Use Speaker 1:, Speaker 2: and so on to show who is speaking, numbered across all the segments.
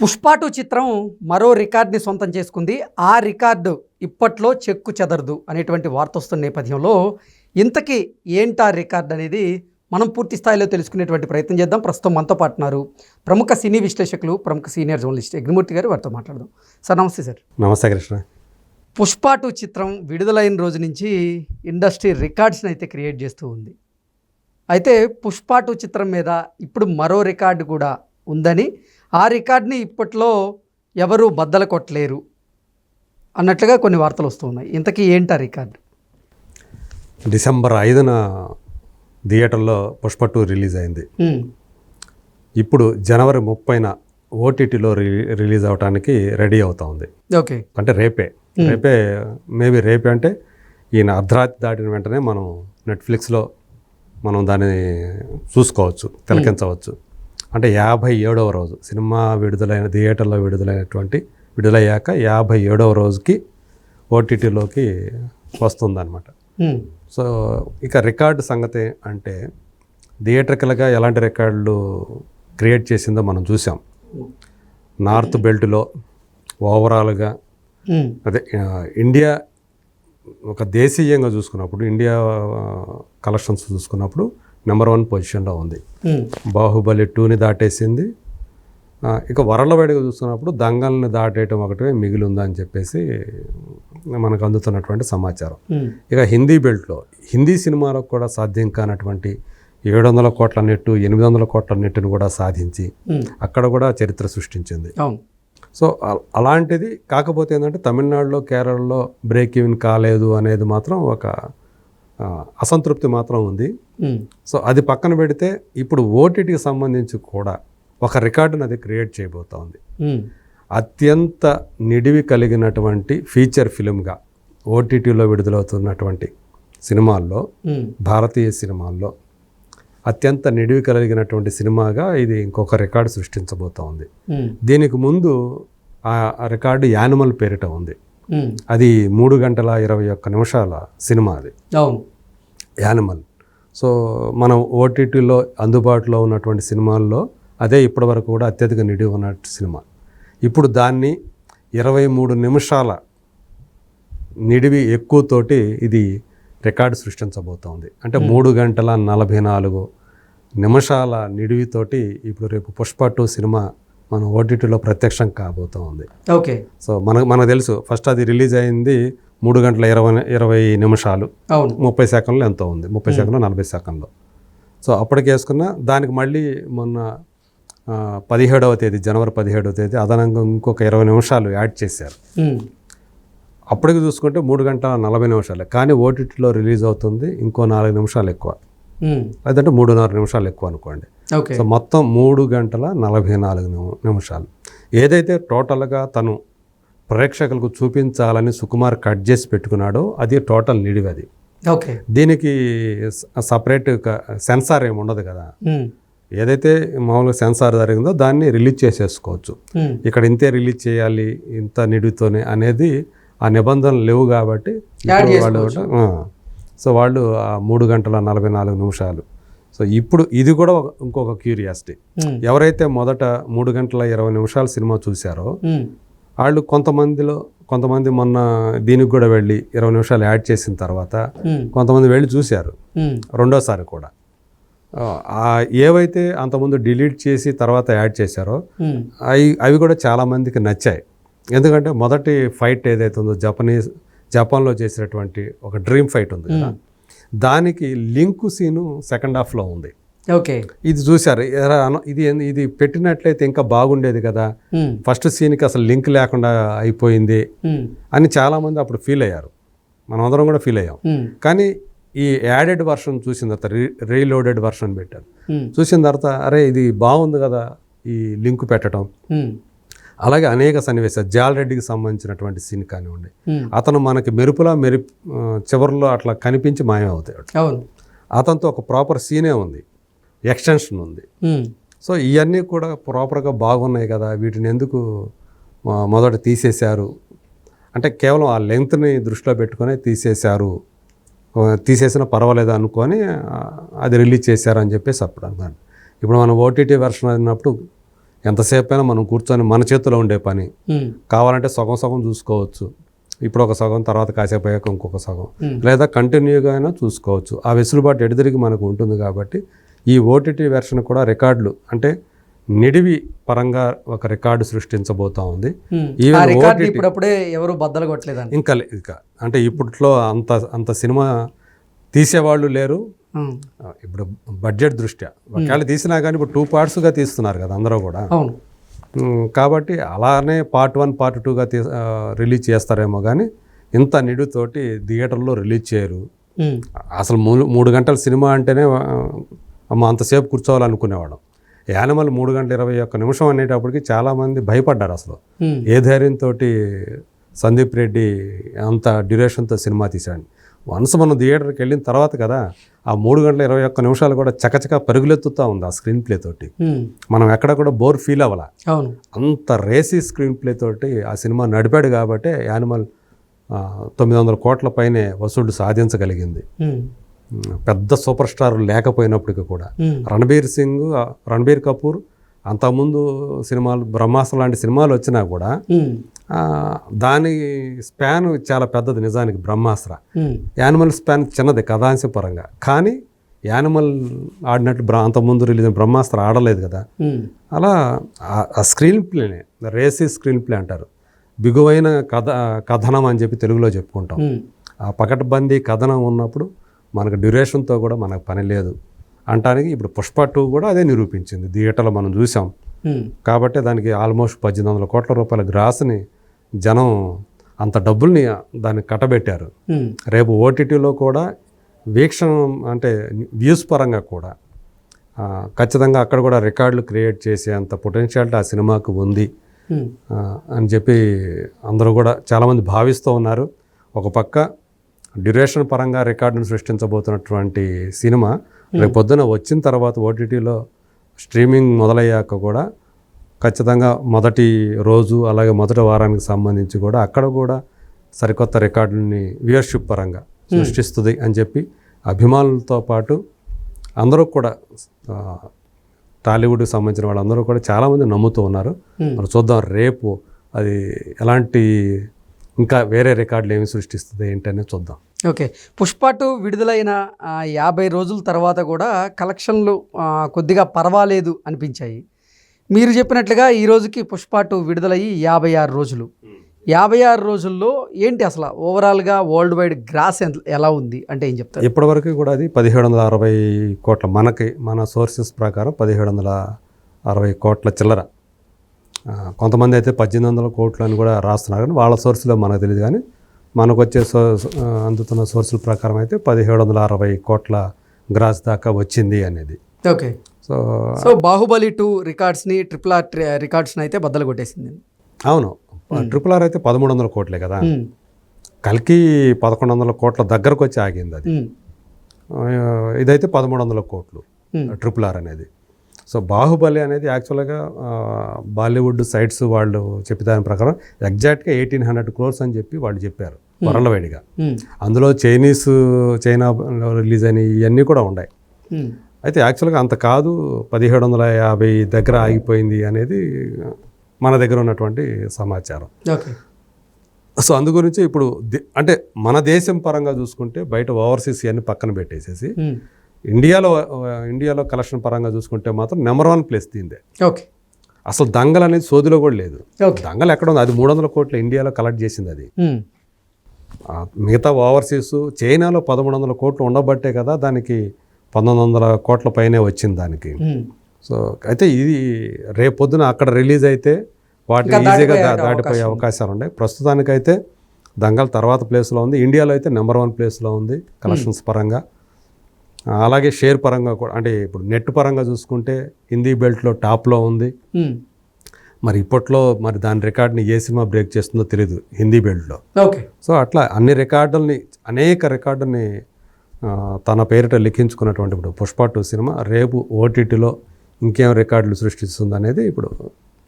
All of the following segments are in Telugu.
Speaker 1: పుష్ప టూ చిత్రం మరో రికార్డ్ని సొంతం చేసుకుంది. ఆ రికార్డు ఇప్పట్లో చెక్కు చెదరదు అనేటువంటి వార్త వస్తున్న నేపథ్యంలో ఇంతకీ ఏంటా రికార్డ్ అనేది మనం పూర్తి స్థాయిలో తెలుసుకునేటువంటి ప్రయత్నం చేద్దాం. ప్రస్తుతం మనతో పాటు ఉన్నారు ప్రముఖ సినీ విశ్లేషకులు ప్రముఖ సీనియర్ జర్నలిస్ట్ అగ్నిమూర్తి గారు వారితో మాట్లాడదాం. సార్ నమస్తే సార్.
Speaker 2: నమస్తే కృష్ణ.
Speaker 1: పుష్ప టూ చిత్రం విడుదలైన రోజు నుంచి ఇండస్ట్రీ రికార్డ్స్ని అయితే క్రియేట్ చేస్తూ ఉంది. అయితే పుష్ప టూ చిత్రం మీద ఇప్పుడు మరో రికార్డు కూడా ఉందని ఆ రికార్డ్ని ఇప్పట్లో ఎవరు బద్దలు కొట్టలేరు అన్నట్లుగా కొన్ని వార్తలు వస్తూ ఉన్నాయి. ఇంతకీ ఏంటా రికార్డు?
Speaker 2: డిసెంబర్ ఐదున థియేటర్లో పుష్ప టూ రిలీజ్ అయింది. ఇప్పుడు జనవరి ముప్పైన ఓటీటీలో రి రిలీజ్ అవడానికి రెడీ అవుతా ఉంది.
Speaker 1: ఓకే.
Speaker 2: అంటే రేపే. రేపే మేబీ రేపే అంటే ఈయన అర్ధరాత్రి దాటిన వెంటనే మనం నెట్ఫ్లిక్స్లో మనం దాన్ని చూసుకోవచ్చు తిలకించవచ్చు. అంటే యాభై ఏడవ రోజు సినిమా విడుదలైన థియేటర్లో విడుదలైనటువంటి విడుదలయ్యాక యాభై ఏడవ రోజుకి ఓటీటీలోకి వస్తుందన్నమాట. సో ఇక రికార్డు సంగతి అంటే థియేటర్కల్గా ఎలాంటి రికార్డులు క్రియేట్ చేసిందో మనం చూసాం. నార్త్ బెల్ట్లో ఓవరాల్గా అదే ఇండియా ఒక దేశీయంగా చూసుకున్నప్పుడు ఇండియా కలెక్షన్స్ చూసుకున్నప్పుడు నెంబర్ వన్ పొజిషన్లో ఉంది. బాహుబలి టూని దాటేసింది. ఇక వరలవాడిగా చూసుకున్నప్పుడు దంగల్ని దాటేయటం ఒకటే మిగిలి ఉందని చెప్పేసి మనకు అందుతున్నటువంటి సమాచారం. ఇక హిందీ బెల్ట్లో హిందీ సినిమాలకు కూడా సాధ్యం కానటువంటి ఏడు వందల కోట్ల నెట్టు ఎనిమిది వందల కోట్ల నెట్టును కూడా సాధించి అక్కడ కూడా చరిత్ర సృష్టించింది. సో అలాంటిది కాకపోతే ఏంటంటే తమిళనాడులో కేరళలో బ్రేక్ ఈవెన్ కాలేదు అనేది మాత్రం ఒక అసంతృప్తి మాత్రం ఉంది. సో అది పక్కన పెడితే ఇప్పుడు ఓటీటీకి సంబంధించి కూడా ఒక రికార్డును అది క్రియేట్ చేయబోతా ఉంది
Speaker 1: ఉమ్,
Speaker 2: అత్యంత నిడివి కలిగినటువంటి ఫీచర్ ఫిలింగా ఓటీటీలో విడుదలవుతున్నటువంటి సినిమాల్లో భారతీయ సినిమాల్లో అత్యంత నిడివి కలిగినటువంటి సినిమాగా ఇది ఇంకొక రికార్డు సృష్టించబోతా ఉంది దీనికి ముందు ఆ రికార్డు యానిమల్ పేరిట ఉంది. అది మూడు గంటల ఇరవై ఒక్క నిమిషాల సినిమా అది.
Speaker 1: అవును.
Speaker 2: యానిమల్. సో మనం ఓటీటీలో అందుబాటులో ఉన్నటువంటి సినిమాల్లో అదే ఇప్పటివరకు కూడా అత్యధిక నిడివి ఉన్న సినిమా. ఇప్పుడు దాన్ని ఇరవై మూడు నిమిషాల నిడివి ఎక్కువతోటి ఇది రికార్డు సృష్టించబోతోంది. అంటే మూడు గంటల నలభై నాలుగు నిమిషాల నిడివితోటి ఇప్పుడు రేపు పుష్ప టూ సినిమా మన ఓటీటీలో ప్రత్యక్షం కాబోతూ ఉంది
Speaker 1: ఓకే.
Speaker 2: సో మనకు మనకు తెలుసు ఫస్ట్ అది రిలీజ్ అయింది మూడు గంటల ఇరవై ఇరవై నిమిషాలు
Speaker 1: అవును.
Speaker 2: ముప్పై సెకండ్లు ఎంతో ఉంది. ముప్పై సెకండ్లు నలభై సెకండ్లు. సో అప్పటికి వేసుకున్న దానికి మళ్ళీ మొన్న పదిహేడవ తేదీ జనవరి పదిహేడవ తేదీ అదనంగా ఇంకొక ఇరవై నిమిషాలు యాడ్ చేశారు. అప్పటికి చూసుకుంటే మూడు గంటల నలభై నిమిషాలు. కానీ ఓటీటీలో రిలీజ్ అవుతుంది ఇంకో నాలుగు నిమిషాలు ఎక్కువ. లేదంటే మూడున్నర నిమిషాలు ఎక్కువ అనుకోండి.
Speaker 1: ఓకే.
Speaker 2: సో మొత్తం మూడు గంటల నలభై నాలుగు నిమి- నిమిషాలు. ఏదైతే టోటల్గా తను ప్రేక్షకులకు చూపించాలని సుకుమార్ కట్ చేసి పెట్టుకున్నాడో అది టోటల్ నిడివి అది.
Speaker 1: ఓకే.
Speaker 2: దీనికి సపరేట్ సెన్సార్ ఏమి ఉండదు కదా. ఏదైతే మామూలుగా సెన్సార్ జరిగిందో దాన్ని రిలీజ్ చేసేసుకోవచ్చు. ఇక్కడ ఇంతే రిలీజ్ చేయాలి ఇంత నిడివితోనే అనేది ఆ నిబంధనలు లేవు కాబట్టి వాళ్ళు సో వాళ్ళు ఆ మూడు గంటల నలభై నాలుగు నిమిషాలు. సో ఇప్పుడు ఇది కూడా ఇంకొక క్యూరియాసిటీ. ఎవరైతే మొదట మూడు గంటల ఇరవై నిమిషాల సినిమా చూశారో వాళ్ళు కొంతమందిలో కొంతమంది మొన్న దీనికి కూడా వెళ్ళి ఇరవై నిమిషాలు యాడ్ చేసిన తర్వాత కొంతమంది వెళ్ళి చూశారు. రెండోసారి కూడా. ఏవైతే అంతకుముందు డిలీట్ చేసి తర్వాత యాడ్ చేశారో అవి అవి కూడా చాలామందికి నచ్చాయి. ఎందుకంటే మొదటి ఫైట్ ఏదైతే ఉందో జపనీస్ జపాన్లో చేసినటువంటి ఒక డ్రీమ్ ఫైట్ ఉంది కదా. దానికి లింకు సీను సెకండ్ హాఫ్లో ఉంది.
Speaker 1: ఓకే.
Speaker 2: ఇది చూశారు. ఇది ఇది పెట్టినట్లయితే ఇంకా బాగుండేది కదా. ఫస్ట్ సీన్కి అసలు లింక్ లేకుండా అయిపోయింది అని చాలామంది అప్పుడు ఫీల్ అయ్యారు. మనం అందరం కూడా ఫీల్ అయ్యాం. కానీ ఈ యాడెడ్ వర్షన్ చూసిన తర్వాత రీ రీలోడెడ్ వర్షన్ పెట్టారు. చూసిన తర్వాత అరే ఇది బాగుంది కదా ఈ లింక్ పెట్టడం అలాగే అనేక సన్నివేశాలు. జాలరెడ్డికి సంబంధించినటువంటి సీన్ కానివ్వండి. అతను మనకి మెరుపులా మెరు ఆ, చివరిలో అట్లా కనిపించి మాయమవుతాడు.
Speaker 1: అవును.
Speaker 2: అతనితో ఒక ప్రాపర్ సీనే ఉంది. ఎక్స్టెన్షన్ ఉంది. సో ఇవన్నీ కూడా ప్రాపర్గా బాగున్నాయి కదా వీటిని ఎందుకు మొదట తీసేశారు? అంటే కేవలం ఆ లెంగ్త్ని దృష్టిలో పెట్టుకొని తీసేశారు. తీసేసినా పర్వాలేదు అనుకొని అది రిలీజ్ చేశారు అని చెప్పేసి అప్పుడు అన్నాడు ఇప్పుడు మనం ఓటీటీ వెర్షన్ అన్నప్పుడు ఎంతసేపు అయినా మనం కూర్చొని మన చేతిలో ఉండే పని. కావాలంటే సగం సగం చూసుకోవచ్చు. ఇప్పుడు ఒక సగం తర్వాత కాసేపు అయ్యాక ఇంకొక సగం. లేదా కంటిన్యూగా అయినా చూసుకోవచ్చు. ఆ వెసులుబాటు ఎడదిరిగి మనకు ఉంటుంది కాబట్టి ఈ ఓటీటీ వెర్షన్ కూడా రికార్డులు అంటే నిడివి పరంగా ఒక రికార్డు సృష్టించబోతా ఉంది.
Speaker 1: ఇప్పుడప్పుడే ఎవరు బద్దలు కొట్టలేదండి.
Speaker 2: ఇంకా ఇంకా అంటే ఇప్పట్లో అంత అంత సినిమా తీసేవాళ్ళు లేరు. ఇప్పుడు బడ్జెట్ దృష్ట్యా ఒకవేళ తీసినా కానీ ఇప్పుడు టూ పార్ట్స్గా తీస్తున్నారు కదా అందరూ కూడా. కాబట్టి అలానే పార్ట్ వన్ పార్ట్ టూగా తీ రిలీజ్ చేస్తారేమో కానీ ఇంత నిడుతోటి థియేటర్లో రిలీజ్ చేయరు. అసలు మూడు మూడు గంటల సినిమా అంటేనే అమ్మ అంతసేపు కూర్చోవాలనుకునేవాళ్ళం. యానిమల్ మూడు గంటల ఇరవై ఒక్క నిమిషం అనేటప్పటికి చాలామంది భయపడ్డారు అసలు. ఏ ధైర్యంతో సందీప్ రెడ్డి అంత డ్యూరేషన్తో సినిమా తీశాడు వన్స్ మనం థియేటర్కి వెళ్ళిన తర్వాత కదా ఆ మూడు గంటల ఇరవై ఒక్క నిమిషాలు కూడా చకచక పరుగులెత్తుతూ ఉంది ఆ స్క్రీన్ ప్లే తోటి. మనం ఎక్కడ కూడా బోర్ ఫీల్ అవ్వాల.
Speaker 1: అవును.
Speaker 2: అంత రేసీ స్క్రీన్ ప్లే తోటి ఆ సినిమా నడిపాడు కాబట్టి యానిమల్ తొమ్మిది వందల కోట్ల పైనే వసూళ్ళు సాధించగలిగింది. పెద్ద సూపర్ స్టార్ లేకపోయినప్పటికీ కూడా. రణబీర్ సింగ్ రణబీర్ కపూర్ అంతకుముందు సినిమాలు బ్రహ్మాస్త్ర లాంటి సినిమాలు వచ్చినా కూడా దాని స్పాన్ చాలా పెద్దది నిజానికి బ్రహ్మాస్త్ర. యానిమల్ స్పాన్ చిన్నది కథాంశ పరంగా కానీ యానిమల్ ఆడినట్టు బ్ర అంతకుముందు రిలీజ్ బ్రహ్మాస్త్ర ఆడలేదు కదా. అలా ఆ- స్క్రీన్ ప్లేనే రేసీ స్క్రీన్ ప్లే అంటారు. బిగువైన కథ కథనం అని చెప్పి తెలుగులో చెప్పుకుంటాం. ఆ పకడ్బందీ కథనం ఉన్నప్పుడు మనకు డ్యూరేషన్తో కూడా మనకు పని లేదు. అంటానికి ఇప్పుడు పుష్ప టూ కూడా అదే నిరూపించింది. థియేటర్లో మనం చూసాం.
Speaker 1: కాబట్టి
Speaker 2: దానికి ఆల్మోస్ట్ పద్దెనిమిది వందల కోట్ల రూపాయల గ్రాస్ని జనం అంత డబ్బుల్ని దానికి కట్టబెట్టారు. రేపు ఓటీటీలో కూడా వీక్షణ అంటే వ్యూస్ పరంగా కూడా ఖచ్చితంగా అక్కడ కూడా రికార్డులు క్రియేట్ చేసే అంత పొటెన్షియాలిటీ ఆ సినిమాకు ఉంది. అని చెప్పి అందరూ కూడా చాలామంది భావిస్తూ ఉన్నారు. ఒక పక్క డ్యూరేషన్ పరంగా రికార్డును సృష్టించబోతున్నటువంటి సినిమా రేపు పొద్దున వచ్చిన తర్వాత ఓటీటీలో స్ట్రీమింగ్ మొదలయ్యాక కూడా ఖచ్చితంగా మొదటి రోజు అలాగే మొదటి వారానికి సంబంధించి కూడా అక్కడ కూడా సరికొత్త రికార్డుని వ్యూయర్షిప్ పరంగా సృష్టిస్తుంది అని చెప్పి అభిమానులతో పాటు అందరూ కూడా టాలీవుడ్కి సంబంధించిన వాళ్ళందరూ కూడా చాలామంది నమ్ముతూ ఉన్నారు
Speaker 1: Hmm.
Speaker 2: మరి చూద్దాం రేపు అది ఎలాంటి ఇంకా వేరే రికార్డులు ఏమి సృష్టిస్తుంది ఏంటనే చూద్దాం.
Speaker 1: ఓకే. పుష్ప టూ విడుదలైన యాభై రోజుల తర్వాత కూడా కలెక్షన్లు కొద్దిగా పర్వాలేదు అనిపించాయి. మీరు చెప్పినట్లుగా ఈ రోజుకి పుష్ప టూ విడుదలయ్యి యాభై ఆరు రోజులు. యాభై ఆరు రోజుల్లో ఏంటి అసలు ఓవరాల్గా వరల్డ్ వైడ్ గ్రాస్ ఎంత ఎలా ఉంది అంటే ఏం చెప్తారు?
Speaker 2: ఇప్పటివరకు కూడా అది పదిహేడు వందల అరవై కోట్ల మనకి మన సోర్సెస్ ప్రకారం పదిహేడు వందల అరవై కోట్ల చిల్లర. కొంతమంది అయితే పద్దెనిమిది వందల కోట్లు అని కూడా రాస్తున్నారు కానీ వాళ్ళ సోర్స్లో మనకు తెలియదు కానీ మనకు వచ్చే సో అందుతున్న సోర్సుల ప్రకారం అయితే పదిహేడు వందల అరవై కోట్ల గ్రాస్ దాకా వచ్చింది అనేది.
Speaker 1: Okay.
Speaker 2: So
Speaker 1: so Baahubali two రికార్డ్స్ని triple R రికార్డ్స్ని అయితే బద్దలు కొట్టేసింది.
Speaker 2: అవును. ట్రిపుల్ ఆర్ అయితే పదమూడు వందల కోట్లే కదా.
Speaker 1: ఉమ్,
Speaker 2: కల్కి పదకొండు వందల కోట్ల దగ్గరకు వచ్చి ఆగింది అది. ఆ, ఇదైతే పదమూడు వందల కోట్లు
Speaker 1: Hmm.
Speaker 2: ట్రిపుల్ ఆర్ అనేది. సో బాహుబలి అనేది యాక్చువల్గా బాలీవుడ్ సైట్స్ వాళ్ళు చెప్పే దాని ప్రకారం ఎగ్జాక్ట్గా ఎయిటీన్ హండ్రెడ్ క్రోర్స్ అని చెప్పి వాళ్ళు చెప్పారు వరల్డ్ వైడ్గా
Speaker 1: ఉమ్,
Speaker 2: అందులో చైనీస్ చైనాలో రిలీజ్ అయిన ఇవన్నీ కూడా ఉన్నాయి. అయితే యాక్చువల్గా అంత కాదు పదిహేడు వందల యాభై దగ్గర ఆగిపోయింది అనేది మన దగ్గర ఉన్నటువంటి సమాచారం.
Speaker 1: ఓకే.
Speaker 2: సో అందు గురించి ఇప్పుడు అంటే మన దేశం పరంగా చూసుకుంటే బయట ఓవర్సీస్ అన్ని పక్కన పెట్టేసేసి ఇండియాలో ఇండియాలో కలెక్షన్ పరంగా చూసుకుంటే మాత్రం నెంబర్ వన్ ప్లేస్ దీందే.
Speaker 1: ఓకే.
Speaker 2: అసలు దంగల్ అనేది సోదిలో కూడా లేదు. దంగల్ ఎక్కడ ఉంది? అది మూడు వందల కోట్ల ఇండియాలో కలెక్ట్ చేసింది అది. మిగతా ఓవర్సీస్ చైనాలో పదమూడు వందల కోట్లు ఉండబట్టే కదా దానికి పంతొమ్మిది వందల కోట్ల పైనే వచ్చింది దానికి. సో అయితే ఇది రేపొద్దున అక్కడ రిలీజ్ అయితే వాటిని ఈజీగా
Speaker 1: దాటిపోయే
Speaker 2: అవకాశాలు ఉన్నాయి. ప్రస్తుతానికైతే దంగల్ తర్వాత ప్లేస్లో ఉంది. ఇండియాలో అయితే నెంబర్ వన్ ప్లేస్లో ఉంది కలెక్షన్స్ పరంగా. అలాగే షేర్ పరంగా కూడా అంటే ఇప్పుడు నెట్ పరంగా చూసుకుంటే హిందీ బెల్ట్లో టాప్లో ఉంది. మరి ఇప్పట్లో మరి దాని రికార్డ్ని ఏ సినిమా బ్రేక్ చేస్తుందో తెలియదు హిందీ బెల్ట్లో.
Speaker 1: ఓకే.
Speaker 2: సో అట్లా అన్ని రికార్డుల్ని అనేక రికార్డుల్ని తన పేరిట లిఖించుకున్నటువంటి ఇప్పుడు పుష్ప టూ సినిమా రేపు ఓటీటీలో ఇంకేం రికార్డులు సృష్టిస్తుంది అనేది ఇప్పుడు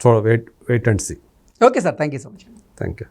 Speaker 2: చూ wait wait and see.
Speaker 1: Okay sir thank you so much.
Speaker 2: Thank you